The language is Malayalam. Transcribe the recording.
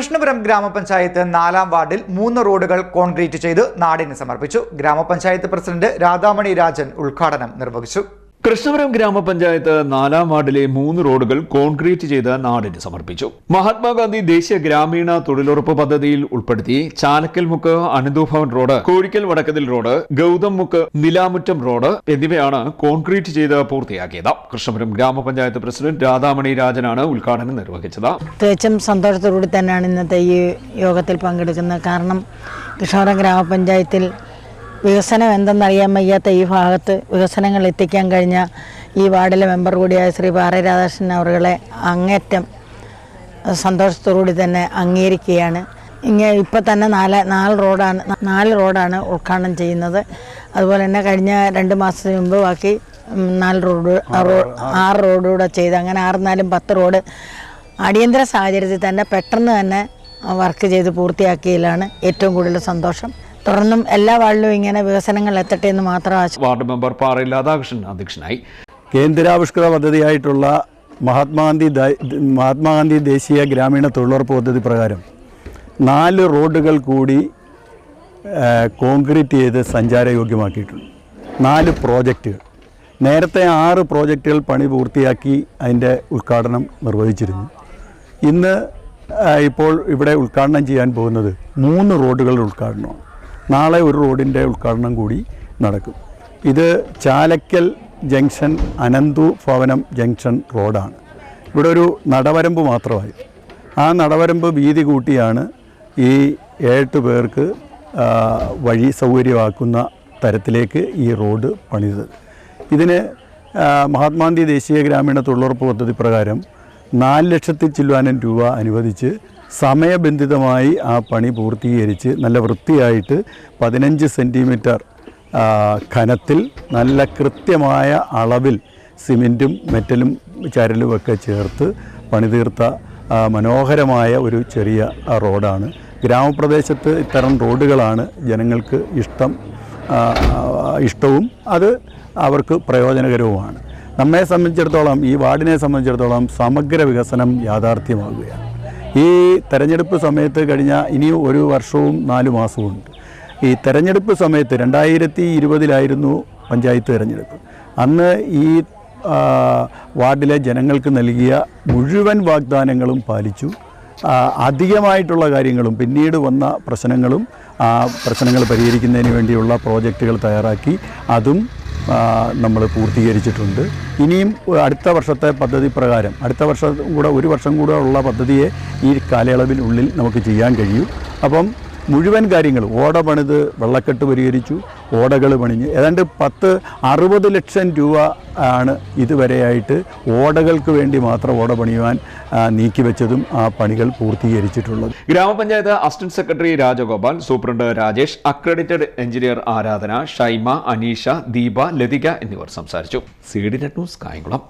കൃഷ്ണപുരം ഗ്രാമപഞ്ചായത്ത് നാലാം വാർഡിൽ മൂന്ന് റോഡുകൾ കോൺക്രീറ്റ് ചെയ്ത് നാടിന് സമർപ്പിച്ചു. ഗ്രാമപഞ്ചായത്ത് പ്രസിഡന്റ് രാധാമണി രാജൻ ഉദ്ഘാടനം നിർവഹിച്ചു. കൃഷ്ണപുരം ഗ്രാമപഞ്ചായത്ത് നാലാം വാർഡിലെ മൂന്ന് റോഡുകൾ കോൺക്രീറ്റ് ചെയ്ത് നാടിന് സമർപ്പിച്ചു. മഹാത്മാഗാന്ധി ദേശീയ ഗ്രാമീണ തൊഴിലുറപ്പ് പദ്ധതിയിൽ ഉൾപ്പെടുത്തി Chalakkal Mukku Ananthabhavan road Kozhikkal Vadakkathil road Gautham Mukku Nilamuttam road എന്നിവയാണ് കോൺക്രീറ്റ് ചെയ്ത് പൂർത്തിയാക്കിയത്. കൃഷ്ണപുരം ഗ്രാമപഞ്ചായത്ത് പ്രസിഡന്റ് രാധാമണി രാജനാണ് ഉദ്ഘാടനം നിർവഹിച്ചത്. തികച്ചും സന്തോഷത്തോടുകൂടി തന്നെയാണ് ഇന്നത്തെ ഈ യോഗത്തിൽ പങ്കെടുക്കുന്നത്. കാരണം കൃഷ്ണപുരം ഗ്രാമപഞ്ചായത്തിൽ വികസനം എന്തെന്നറിയാൻ വയ്യാത്ത ഈ ഭാഗത്ത് വികസനങ്ങൾ എത്തിക്കാൻ കഴിഞ്ഞ ഈ വാർഡിലെ മെമ്പർ കൂടിയായ ശ്രീ പാറ രാധാകൃഷ്ണൻ അവരുടെ അങ്ങേറ്റം സന്തോഷത്തോടുകൂടി തന്നെ അംഗീകരിക്കുകയാണ്. ഇങ്ങനെ ഇപ്പോൾ തന്നെ നാല് നാല് റോഡാണ് നാല് റോഡാണ് ഉദ്ഘാടനം ചെയ്യുന്നത്. അതുപോലെ തന്നെ കഴിഞ്ഞ രണ്ട് മാസത്തിന് മുമ്പ് ബാക്കി നാല് റോഡ് ആറ് റോഡുകൂടെ ചെയ്ത്. അങ്ങനെ ആറ് നാലും പത്ത് റോഡ് അടിയന്തര സാഹചര്യത്തിൽ തന്നെ പെട്ടെന്ന് തന്നെ വർക്ക് ചെയ്ത് പൂർത്തിയാക്കിയതിലാണ് ഏറ്റവും കൂടുതൽ സന്തോഷം. തുടർന്നും എല്ലാ വാർഡിലും ഇങ്ങനെ വികസനങ്ങൾ എത്തട്ടെ എന്ന് മാത്രം വാർഡ് മെമ്പർ പാറയിൽ രാധാകൃഷ്ണൻ അധ്യക്ഷനായി. കേന്ദ്രാവിഷ്കൃത പദ്ധതിയായിട്ടുള്ള മഹാത്മാഗാന്ധി മഹാത്മാഗാന്ധി ദേശീയ ഗ്രാമീണ തൊഴിലുറപ്പ് പദ്ധതി പ്രകാരം നാല് റോഡുകൾ കൂടി കോൺക്രീറ്റ് ചെയ്ത് സഞ്ചാരയോഗ്യമാക്കിയിട്ടുണ്ട്. നാല് പ്രോജക്റ്റുകൾ. നേരത്തെ ആറ് പ്രോജക്റ്റുകൾ പണി പൂർത്തിയാക്കി അതിന്റെ ഉദ്ഘാടനം നിർവഹിച്ചിരുന്നു. ഇന്ന് ഇപ്പോൾ ഇവിടെ ഉദ്ഘാടനം ചെയ്യാൻ പോകുന്നത് മൂന്ന് റോഡുകളുടെ ഉദ്ഘാടനമാണ്. നാളെ ഒരു റോഡിന്റെ ഉദ്ഘാടനം കൂടി നടക്കും. ഇത് ചാലക്കൽ ജംഗ്ഷൻ അനന്തു ഭവനം ജംഗ്ഷൻ റോഡാണ്. ഇവിടെ ഒരു നടവരമ്പ് മാത്രമായി ആ നടവരമ്പ് വീതി കൂട്ടിയാണ് ഈ ഏട്ട് പേർക്ക് വഴി സൗകര്യമാക്കുന്ന തരത്തിലേക്ക് ഈ റോഡ് പണിതത്. ഇതിന് മഹാത്മാഗാന്ധി ദേശീയ ഗ്രാമീണ തൊഴിലുറപ്പ് പദ്ധതി പ്രകാരം നാല് ലക്ഷത്തി ചില്ലുവാനം രൂപ അനുവദിച്ച് സമയബന്ധിതമായി ആ പണി പൂർത്തീകരിച്ച് നല്ല വൃത്തിയായിട്ട് പതിനഞ്ച് സെന്റിമീറ്റർ ഖനത്തിൽ നല്ല കൃത്യമായ അളവിൽ സിമെന്റും മെറ്റലും ചരലും ഒക്കെ ചേർത്ത് പണിതീർത്ത മനോഹരമായ ഒരു ചെറിയ റോഡാണ്. ഗ്രാമപ്രദേശത്ത് ഇത്തരം റോഡുകളാണ് ജനങ്ങൾക്ക് ഇഷ്ടം ഇഷ്ടവും അത് അവർക്ക് പ്രയോജനകരവുമാണ്. നമ്മെ സംബന്ധിച്ചിടത്തോളം ഈ വാർഡിനെ സംബന്ധിച്ചിടത്തോളം സമഗ്ര വികസനം യാഥാർത്ഥ്യമാകുകയാണ്. ഈ തെരഞ്ഞെടുപ്പ് സമയത്ത് കഴിഞ്ഞ ഇനി ഒരു വർഷവും നാല് മാസവും ഉണ്ട് ഈ തെരഞ്ഞെടുപ്പ് സമയത്ത് രണ്ടായിരത്തി ഇരുപതിലായിരുന്നു പഞ്ചായത്ത് തെരഞ്ഞെടുപ്പ്. അന്ന് ഈ വാർഡിലെ ജനങ്ങൾക്ക് നൽകിയ മുഴുവൻ വാഗ്ദാനങ്ങളും പാലിച്ചു. അധികമായിട്ടുള്ള കാര്യങ്ങളും പിന്നീട് വന്ന പ്രശ്നങ്ങളും പ്രശ്നങ്ങൾ പരിഹരിക്കുന്നതിന് വേണ്ടിയുള്ള പ്രോജക്റ്റുകൾ തയ്യാറാക്കി. അതും നമ്മൾ പൂർത്തീകരിച്ചിട്ടുണ്ട്. ഇനിയും അടുത്ത വർഷത്തെ പദ്ധതി പ്രകാരം അടുത്ത വർഷം കൂടെ ഒരു വർഷം കൂടെ ഉള്ള പദ്ധതിയെ ഈ കാലയളവിനുള്ളിൽ നമുക്ക് ചെയ്യാൻ കഴിയും. അപ്പം മുഴുവൻ കാര്യങ്ങൾ ഓട പണിത് വെള്ളക്കെട്ട് പരിഹരിച്ചു. ഓടകൾ പണിഞ്ഞ്. ഏതാണ്ട് പത്ത് അറുപത് ലക്ഷം രൂപ ആണ് ഇതുവരെയായിട്ട് ഓടകൾക്ക് വേണ്ടി മാത്രം ഓട പണിയുവാൻ നീക്കി നീക്കിവെച്ചതും ആ പണികൾ പൂർത്തീകരിച്ചിട്ടുള്ളത്. ഗ്രാമപഞ്ചായത്ത് assistant secretary Rajagopal superintendent Rajesh accredited engineer Aradhana Shaima Aneesha Deepa Lathika എന്നിവർ സംസാരിച്ചു. C D net news Kayamkulam.